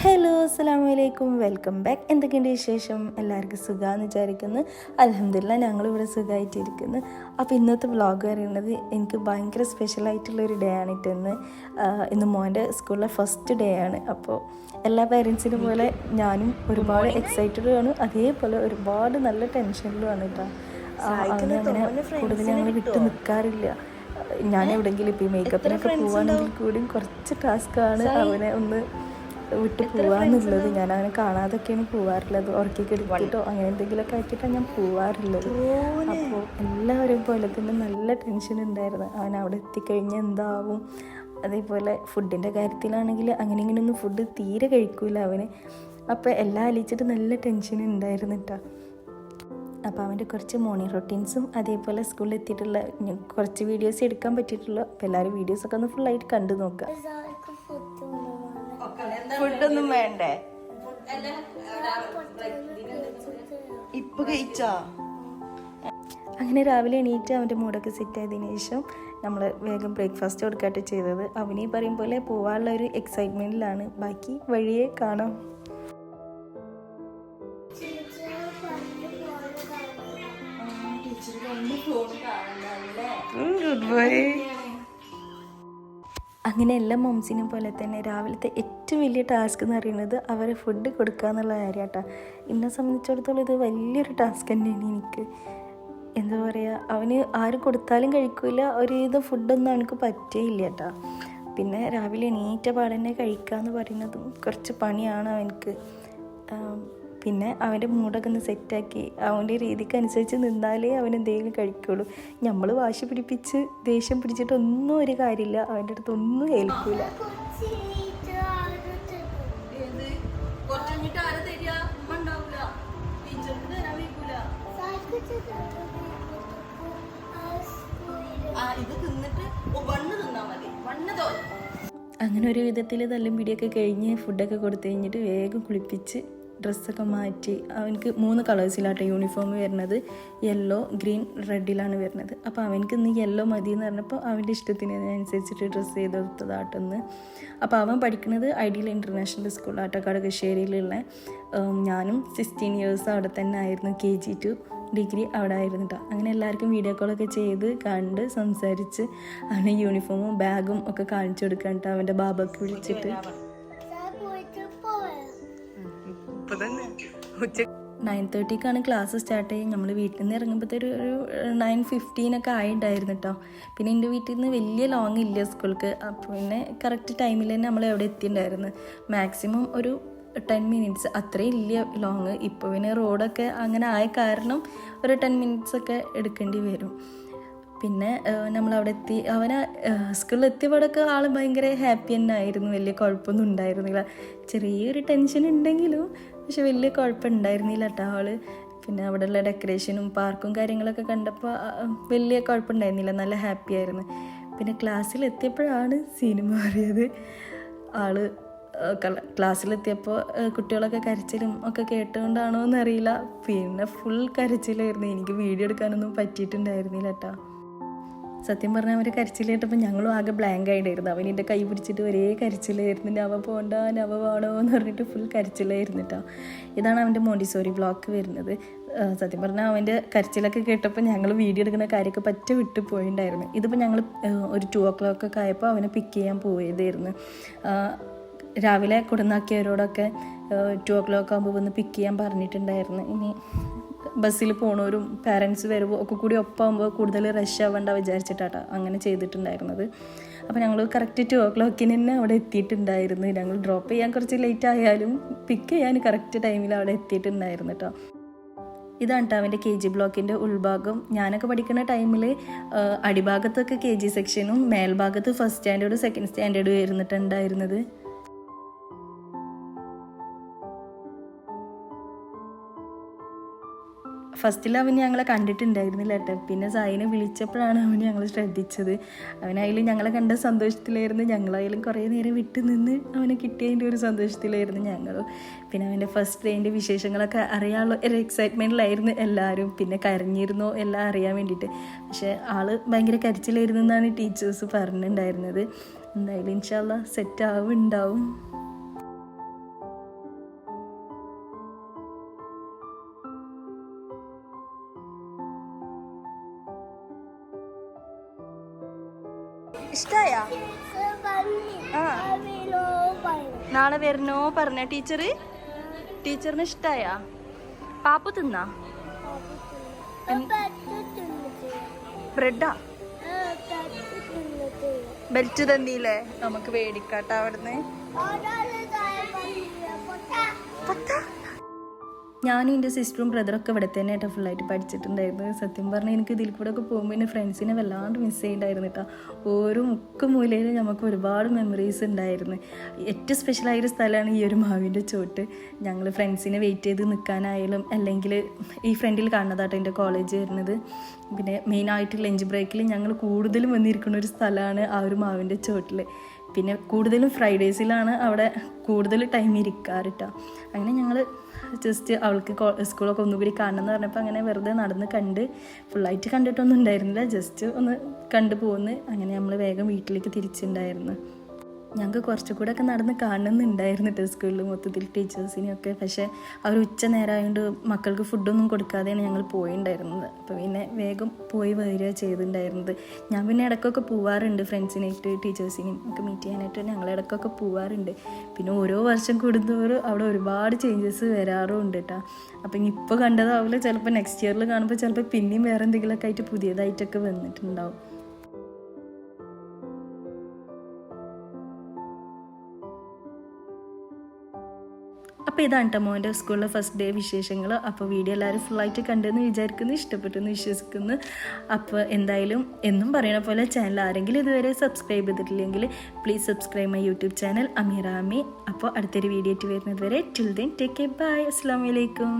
Hello അസ്സാം വലൈക്കും welcome back. എന്തൊക്കെയുണ്ട് വിശേഷം? എല്ലാവർക്കും സുഖമാണെന്ന് വിചാരിക്കുന്നു. അലഹമില്ല ഞങ്ങളിവിടെ സുഖമായിട്ടിരിക്കുന്നു അപ്പോൾ ഇന്നത്തെ വ്ളോഗ് പറയുന്നത് എനിക്ക് ഭയങ്കര സ്പെഷ്യലായിട്ടുള്ളൊരു ഡേ ആണ് ഇന്ന് ഇന്ന് മോന്റെ സ്കൂളിലെ ഫസ്റ്റ് ഡേ ആണ്. അപ്പോൾ എല്ലാ പേരൻസിനും പോലെ ഞാനും ഒരുപാട് എക്സൈറ്റഡും ആണ്. അതേപോലെ ഒരുപാട് നല്ല ടെൻഷനിലുമാണ് കേട്ടോ അങ്ങനെ കൂടുതൽ ഞങ്ങൾ വിട്ടു നിൽക്കാറില്ല ഞാൻ എവിടെയെങ്കിലും ഇപ്പോൾ ഈ മേക്കപ്പിനൊക്കെ പോവാണെങ്കിൽ കൂടിയും കുറച്ച് ടാസ്ക്കാണ് അവനെ ഒന്ന് വിട്ട് പോവാന്നുള്ളത് ഞാൻ അവനെ കാണാതൊക്കെയാണ് പോവാറുള്ളത്. ഉറക്കൊക്കെ എടുത്തിട്ടോ അങ്ങനെ എന്തെങ്കിലുമൊക്കെ ആക്കിയിട്ടാണ് ഞാൻ പോവാറുള്ളത്. അപ്പോൾ എല്ലാവരും പോലെ തന്നെ നല്ല ടെൻഷൻ ഉണ്ടായിരുന്നു. അവൻ അവിടെ എത്തിക്കഴിഞ്ഞാൽ എന്താവും? അതേപോലെ ഫുഡിന്റെ കാര്യത്തിലാണെങ്കിൽ അങ്ങനെ ഇങ്ങനെയൊന്നും ഫുഡ് തീരെ കഴിക്കൂല അവന്. അപ്പോൾ എല്ലാം അലിച്ചിട്ട് നല്ല ടെൻഷൻ ഉണ്ടായിരുന്നു കേട്ടോ. അപ്പോൾ അവന്റെ കുറച്ച് മോർണിംഗ് റൊട്ടീൻസും അതേപോലെ സ്കൂളിൽ എത്തിയിട്ടുള്ള കുറച്ച് വീഡിയോസ് എടുക്കാൻ പറ്റിയിട്ടുള്ളൂ അപ്പോൾ എല്ലാവരും വീഡിയോസൊക്കെ ഒന്ന് ഫുള്ളായിട്ട് കണ്ടു നോക്കുക. ഫുഡൊന്നും വേണ്ടേ? ഇപ്പൊ കഴിച്ചോ? അങ്ങനെ രാവിലെ എണീറ്റ് അവന്റെ മൂടൊക്കെ സെറ്റ് ആയതിനു ശേഷം നമ്മൾ വേഗം ബ്രേക്ക്ഫാസ്റ്റ് കൊടുക്കാട്ട് ചെയ്തത്. അവനീ പറയും പോലെ പോകാനുള്ള ഒരു എക്സൈറ്റ്മെന്റിലാണ് ബാക്കി വഴിയെ കാണാം. ഗുഡ് ബോയ് അങ്ങനെ എല്ലാ മോംസിനും പോലെ തന്നെ രാവിലത്തെ ഏറ്റവും വലിയ ടാസ്ക് എന്ന് പറയുന്നത് അവരെ ഫുഡ് കൊടുക്കുക എന്നുള്ള കാര്യമാട്ടാ എന്നെ സംബന്ധിച്ചിടത്തോളം ഇത് വലിയൊരു ടാസ്ക് തന്നെയാണ് എനിക്ക്. എന്താ പറയുക അവന് ആരും കൊടുത്താലും കഴിക്കില്ല ഒരുവിധം ഫുഡൊന്നും അവനക്ക് പറ്റേയില്ല കേട്ടോ പിന്നെ രാവിലെ എണീറ്റ പാടന്നെ കഴിക്കുക എന്ന് പറയുന്നതും കുറച്ച് പണിയാണ് അവനക്ക് പിന്നെ അവന്റെ മൂടൊക്കെ ഒന്ന് സെറ്റാക്കി. അവന്റെ രീതിക്ക് അനുസരിച്ച് നിന്നാലേ അവൻ എന്തെങ്കിലും കഴിക്കുള്ളൂ. നമ്മൾ വാശി പിടിപ്പിച്ച് ദേഷ്യം പിടിച്ചിട്ടൊന്നും ഒരു കാര്യമില്ല. അവന്റെ അടുത്ത് ഒന്നും ഏൽക്കൂല. ഇത് തിന്നിട്ട് വണ്ണ് തിന്നാ മതി. വണ്ണ് തോന്നും. അങ്ങനെ ഒരു വിധത്തിൽ തല്ലും പിടിയൊക്കെ കഴിഞ്ഞ് ഫുഡൊക്കെ കൊടുത്തു കഴിഞ്ഞിട്ട് വേഗം കുളിപ്പിച്ച് ഡ്രസ്സൊക്കെ മാറ്റി അവനക്ക് മൂന്ന് കളേഴ്സിലാട്ടോ യൂണിഫോം വരുന്നത്. യെല്ലോ ഗ്രീൻ റെഡിലാണ് വരുന്നത്. അപ്പോൾ അവനക്ക് ഇന്ന് യെല്ലോ മതി എന്ന് പറഞ്ഞപ്പോൾ അവന്റെ ഇഷ്ടത്തിന് അതിനനുസരിച്ചിട്ട് ഡ്രസ്സ് ചെയ്ത് കൊടുത്തതാട്ടെന്ന് അപ്പോൾ അവൻ പഠിക്കുന്നത് ഐഡിയൽ ഇന്റർനാഷണൽ സ്കൂൾ ആട്ടക്കാട് ഞാനും സിക്സ്റ്റീൻ ഇയേഴ്സ് അവിടെ തന്നെ ആയിരുന്നു കെ ജി ടു ഡിഗ്രി അവിടെ ആയിരുന്നു കേട്ടോ അങ്ങനെ എല്ലാവർക്കും വീഡിയോ കോളൊക്കെ ചെയ്ത് കണ്ട് സംസാരിച്ച് അവന് യൂണിഫോമും ബാഗും ഒക്കെ കാണിച്ചു കൊടുക്കാൻ കേട്ടോ അവന്റെ ബാബക്ക് വിളിച്ചിട്ട്. ഉച്ച നയൻ തേർട്ടിക്കാണ് ക്ലാസ് സ്റ്റാർട്ട് ചെയ്യും നമ്മൾ വീട്ടിൽ നിന്ന് ഇറങ്ങുമ്പോഴത്തെ ഒരു നയൻ ഫിഫ്റ്റീനൊക്കെ ആയിട്ടുണ്ടായിരുന്നു കേട്ടോ പിന്നെ എന്റെ വീട്ടിൽ നിന്ന് വലിയ ലോങ് ഇല്ല സ്കൂൾക്ക്. അപ്പോൾ പിന്നെ കറക്റ്റ് ടൈമിൽ തന്നെ നമ്മൾ എവിടെ എത്തിയിട്ടുണ്ടായിരുന്നു മാക്സിമം ഒരു ടെൻ മിനിറ്റ്സ് അത്രയും ഇല്ല ലോങ് ഇപ്പോൾ പിന്നെ റോഡൊക്കെ അങ്ങനെ ആയ കാരണം ഒരു ടെൻ മിനിറ്റ്സ് ഒക്കെ എടുക്കേണ്ടി വരും. പിന്നെ നമ്മൾ അവിടെ എത്തി. അവന് സ്കൂളിൽ എത്തിയപാടൊക്കെ ആൾ ഭയങ്കര ഹാപ്പി തന്നെ ആയിരുന്നു വലിയ കുഴപ്പമൊന്നും ഉണ്ടായിരുന്നില്ല. ചെറിയൊരു ടെൻഷൻ ഉണ്ടെങ്കിലും പക്ഷെ വലിയ കുഴപ്പമുണ്ടായിരുന്നില്ല കേട്ടോ ഹാൾ. പിന്നെ അവിടെയുള്ള ഡെക്കറേഷനും പാർക്കും കാര്യങ്ങളൊക്കെ കണ്ടപ്പോൾ വലിയ കുഴപ്പമുണ്ടായിരുന്നില്ല. നല്ല ഹാപ്പി ആയിരുന്നു. പിന്നെ ക്ലാസ്സിൽ എത്തിയപ്പോഴാണ് സിനിമ അറിയത് ആൾ ക്ലാസ്സിലെത്തിയപ്പോൾ കുട്ടികളൊക്കെ കരച്ചിലും ഒക്കെ കേട്ടുകൊണ്ടാണോ എന്നറിയില്ല പിന്നെ ഫുൾ കരച്ചിലായിരുന്നു. എനിക്ക് വീഡിയോ എടുക്കാനൊന്നും പറ്റിയിട്ടുണ്ടായിരുന്നില്ല കേട്ടോ സത്യം പറഞ്ഞാൽ അവരെ കരച്ചിൽ കേട്ടപ്പോൾ ഞങ്ങളും ആകെ ബ്ലാങ്ക് ആയിട്ടായിരുന്നു അവൻ എന്റെ കൈ പിടിച്ചിട്ട് ഒരേ കരച്ചിലായിരുന്നു. നവ പോണ്ട നവ പോണോ എന്ന് പറഞ്ഞിട്ട് ഫുൾ കരച്ചിലായിരുന്നു കേട്ടോ ഇതാണ് അവന്റെ മോണ്ടിസോറി ബ്ലോക്ക് വരുന്നത്. സത്യം പറഞ്ഞാൽ അവന്റെ കരച്ചിലൊക്കെ കേട്ടപ്പോൾ ഞങ്ങൾ വീഡിയോ എടുക്കുന്ന കാര്യമൊക്കെ പറ്റ വിട്ടു പോയിണ്ടായിരുന്നു. ഇതിപ്പോൾ ഞങ്ങൾ ഒരു ടു ഓ ക്ലോക്ക് ഒക്കെ ആയപ്പോൾ അവനെ പിക്ക് ചെയ്യാൻ പോയതായിരുന്നു. രാവിലെ കൊടുന്നാക്കിയവരോടൊക്കെ ടു ഓ ക്ലോക്ക് ആകുമ്പോൾ വന്ന് പിക്ക് ചെയ്യാൻ പറഞ്ഞിട്ടുണ്ടായിരുന്നു. ഇനി ബസ്സിൽ പോണവരും പാരൻസ് വരുമ്പോൾ ഒക്കെ കൂടി ഒപ്പാകുമ്പോൾ കൂടുതൽ റഷ് ആവേണ്ട വിചാരിച്ചിട്ടാട്ടോ അങ്ങനെ ചെയ്തിട്ടുണ്ടായിരുന്നത്. അപ്പോൾ ഞങ്ങൾ കറക്റ്റ് ടു ഓ ക്ലോക്കിന് തന്നെ അവിടെ എത്തിയിട്ടുണ്ടായിരുന്നു. ഞങ്ങൾ ഡ്രോപ്പ് ചെയ്യാൻ കുറച്ച് ലേറ്റ് ആയാലും പിക്ക് ചെയ്യാൻ കറക്റ്റ് ടൈമിൽ അവിടെ എത്തിയിട്ടുണ്ടായിരുന്നു കേട്ടോ ഇതാണ് കേട്ടോ അവന്റെ കെ ജി ബ്ലോക്കിന്റെ ഉൾഭാഗം. ഞാനൊക്കെ പഠിക്കുന്ന ടൈമിൽ അടിഭാഗത്തൊക്കെ കെ ജി സെക്ഷനും മേൽഭാഗത്ത് ഫസ്റ്റ് സ്റ്റാൻഡേർഡും സെക്കൻഡ് സ്റ്റാൻഡേർഡും ആയിരുന്നിട്ടുണ്ടായിരുന്നത് ഫസ്റ്റിൽ അവൻ ഞങ്ങളെ കണ്ടിട്ടുണ്ടായിരുന്നില്ല കേട്ടോ. പിന്നെ സായിനെ വിളിച്ചപ്പോഴാണ് അവൻ ഞങ്ങൾ ശ്രദ്ധിച്ചത്. അവനായാലും ഞങ്ങളെ കണ്ട സന്തോഷത്തിലായിരുന്നു. ഞങ്ങളായാലും കുറേ നേരം വിട്ടു നിന്ന് അവനെ കിട്ടിയതിന്റെ ഒരു സന്തോഷത്തിലായിരുന്നു ഞങ്ങൾ പിന്നെ അവന്റെ ഫസ്റ്റ് ഡേന്റെ വിശേഷങ്ങളൊക്കെ അറിയാനുള്ള ഒരു എക്സൈറ്റ്മെന്റിലായിരുന്നു എല്ലാവരും. പിന്നെ കരഞ്ഞിരുന്നോ എല്ലാം അറിയാൻ വേണ്ടിയിട്ട്. പക്ഷേ ആൾ ഭയങ്കര കരച്ചിലായിരുന്നു എന്നാണ് ടീച്ചേഴ്സ് പറഞ്ഞിട്ടുണ്ടായിരുന്നത്. എന്തായാലും ഇൻഷാല്ല സെറ്റ് ആവും ഇഷ്ടായാ? ആ. നാളെ വരണോ പറഞ്ഞ ടീച്ചർ ടീച്ചറിന് ഇഷ്ടായാ? പാപ്പു തിന്നാ? ബ്രെഡാ? ബെൽറ്റ് തന്നീലേ? നമുക്ക് മേടിക്കാട്ടോ അവിടുന്ന്. ഞാനും എന്റെ സിസ്റ്ററും ബ്രദറൊക്കെ ഇവിടെ തന്നെ കേട്ടോ ഫുള്ളായിട്ട് പഠിച്ചിട്ടുണ്ടായിരുന്നു സത്യം പറഞ്ഞാൽ എനിക്ക് ഇതിൽ കൂടെ ഒക്കെ പോകുമ്പോൾ എന്റെ ഫ്രണ്ട്സിനെ വല്ലാണ്ട് മിസ് ചെയ്യണ്ടായിരുന്നു കേട്ടോ ഓരോ മുക്ക് മൂലയിലും നമുക്ക് ഒരുപാട് മെമ്മറീസ് ഉണ്ടായിരുന്നു ഏറ്റവും സ്പെഷ്യലായൊരു സ്ഥലമാണ് ഈ ഒരു മാവിന്റെ ചോട്ട്. ഞങ്ങൾ ഫ്രണ്ട്സിനെ വെയിറ്റ് ചെയ്ത് നിൽക്കാനായാലും അല്ലെങ്കിൽ ഈ ഫ്രണ്ടിൽ കാണുന്നതാട്ടോ എന്റെ കോളേജ് വരുന്നത്. പിന്നെ മെയിനായിട്ട് ലഞ്ച് ബ്രേക്കിൽ ഞങ്ങൾ കൂടുതലും വന്നിരിക്കുന്ന ഒരു സ്ഥലമാണ് ആ ഒരു മാവിന്റെ ചോട്ടിൽ പിന്നെ കൂടുതലും ഫ്രൈഡേസിലാണ് അവിടെ കൂടുതൽ ടൈം ഇരിക്കാറ് കേട്ടോ അങ്ങനെ ഞങ്ങൾ ജസ്റ്റ് അവൾക്ക് സ്കൂളൊക്കെ ഒന്നുകൂടി കാണണം എന്ന് പറഞ്ഞപ്പോൾ അങ്ങനെ വെറുതെ നടന്ന് കണ്ട് ഫുള്ളായിട്ട് കണ്ടിട്ടൊന്നും ഉണ്ടായിരുന്നില്ല. ജസ്റ്റ് ഒന്ന് കണ്ടു പോകുന്നു അങ്ങനെ നമ്മൾ വേഗം വീട്ടിലേക്ക് തിരിച്ചിട്ടുണ്ടായിരുന്നു ഞങ്ങൾക്ക് കുറച്ചുകൂടെ ഒക്കെ നടന്ന് കാണുന്നുണ്ടായിരുന്നു കേട്ടോ സ്കൂളിൽ മൊത്തത്തിൽ ടീച്ചേഴ്സിനെയൊക്കെ. പക്ഷേ അവർ ഉച്ച നേരമായതുകൊണ്ട് മക്കൾക്ക് ഫുഡൊന്നും കൊടുക്കാതെയാണ് ഞങ്ങൾ പോയിണ്ടായിരുന്നത്. അപ്പോൾ പിന്നെ വേഗം പോയി വരിക ചെയ്തിട്ടുണ്ടായിരുന്നത് ഞാൻ പിന്നെ ഇടയ്ക്കൊക്കെ പോവാറുണ്ട് ഫ്രണ്ട്സിനായിട്ട് ടീച്ചേഴ്സിനെയും ഒക്കെ മീറ്റ് ചെയ്യാനായിട്ട് ഞങ്ങൾ ഇടയ്ക്കൊക്കെ പോവാറുണ്ട്. പിന്നെ ഓരോ വർഷം കൂടുന്നവരും അവിടെ ഒരുപാട് ചേഞ്ചസ് വരാറും ഉണ്ട് കേട്ടോ അപ്പം ഇപ്പോൾ കണ്ടതാവില്ല ചിലപ്പോൾ നെക്സ്റ്റ് ഇയറിൽ കാണുമ്പോൾ ചിലപ്പോൾ പിന്നെയും വേറെ എന്തെങ്കിലുമൊക്കെ ആയിട്ട് പുതിയതായിട്ടൊക്കെ വന്നിട്ടുണ്ടാവും. അപ്പോൾ ഇതാണ് കേട്ടോ മോന്റെ സ്കൂളിലെ ഫസ്റ്റ് ഡേ വിശേഷങ്ങൾ അപ്പോൾ വീഡിയോ എല്ലാവരും ഫുള്ളായിട്ട് കണ്ടെന്ന് വിചാരിക്കുന്നു ഇഷ്ടപ്പെട്ടെന്ന് വിശ്വസിക്കുന്നു. അപ്പോൾ എന്തായാലും എന്നും പറയണ പോലെ ചാനൽ ആരെങ്കിലും ഇതുവരെ സബ്സ്ക്രൈബ് ചെയ്തിട്ടില്ലെങ്കിൽ please subscribe my YouTube channel അമീറാമി അപ്പോൾ അടുത്തൊരു വീഡിയോ ആയിട്ട് വരുന്നത് വരെ till then take care bye അസ്സാം വലൈക്കും